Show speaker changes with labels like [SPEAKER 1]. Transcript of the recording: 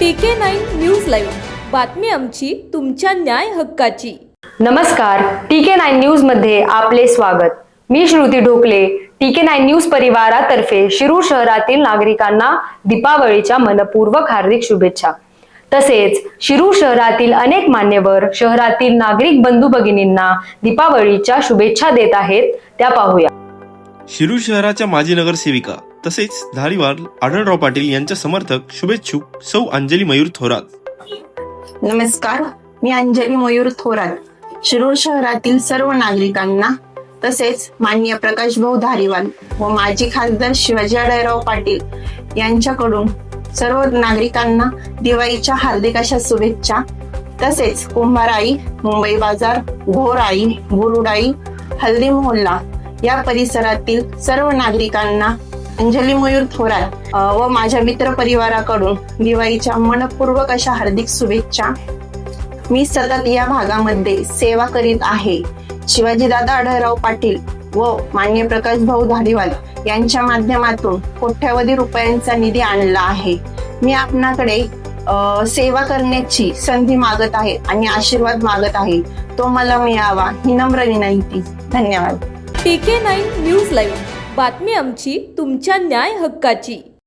[SPEAKER 1] टीके nine news live बातमी आमची तुमच्या न्याय हक्काची.
[SPEAKER 2] नमस्कार टीके नाईन न्यूजमध्ये आपले स्वागत. मी श्रुती ढोकले टीके नाईन न्यूज परिवारातर्फे शिरूर शहरातील नागरिकांना दीपावलीच्या मनपूर्वक हार्दिक शुभेच्छा. तसेच शिरूर शहरातील अनेक मान्यवर शहरातील नागरिक बंधू भगिनींना दीपावलीच्या शुभेच्छा देत आहेत त्या पाहूया.
[SPEAKER 3] शिरूर शहराच्या माजी नगरसेविका तसेच धारीवाल आढळराव पाटील यांच्या समर्थक शुभेच्छुक सौ अंजली मयूर थोरात.
[SPEAKER 4] नमस्कार मी अंजली मयूर थोरात. शिरूर शहरातील सर्व नागरिकांना तसेच माननीय प्रकाश भाऊ धारीवाल व माजी खासदार शिवाजी आढळराव पाटील यांच्याकडून सर्व नागरिकांना दिवाळीच्या हार्दिक अशा शुभेच्छा. तसेच कुंभाराई मुंबई बाजार घोराई बुरुडाई हल्दी मोहल्ला या परिसरातील सर्व नागरिकांना अंजली मयूर थोरात व माझ्या मित्र परिवाराकडून दिवाळीच्या मनपूर्वक अशा हार्दिक शुभेच्छा. मी सतत या भागामध्ये सेवा करीत आहे. शिवाजीदादा आढळराव पाटील व मान्य प्रकाश भाऊ धारीवाल यांच्या माध्यमातून कोट्यावधी रुपयांचा निधी आणला आहे. मी आपणाकडे सेवा करण्याची संधी मागत आहे आणि आशीर्वाद मागत आहे. तो मला मिळावा ही नम्र विनंती. धन्यवाद.
[SPEAKER 1] टीके नाईन न्यूज लाईव्ह. बातमी आमची तुमच्या न्याय हक्काची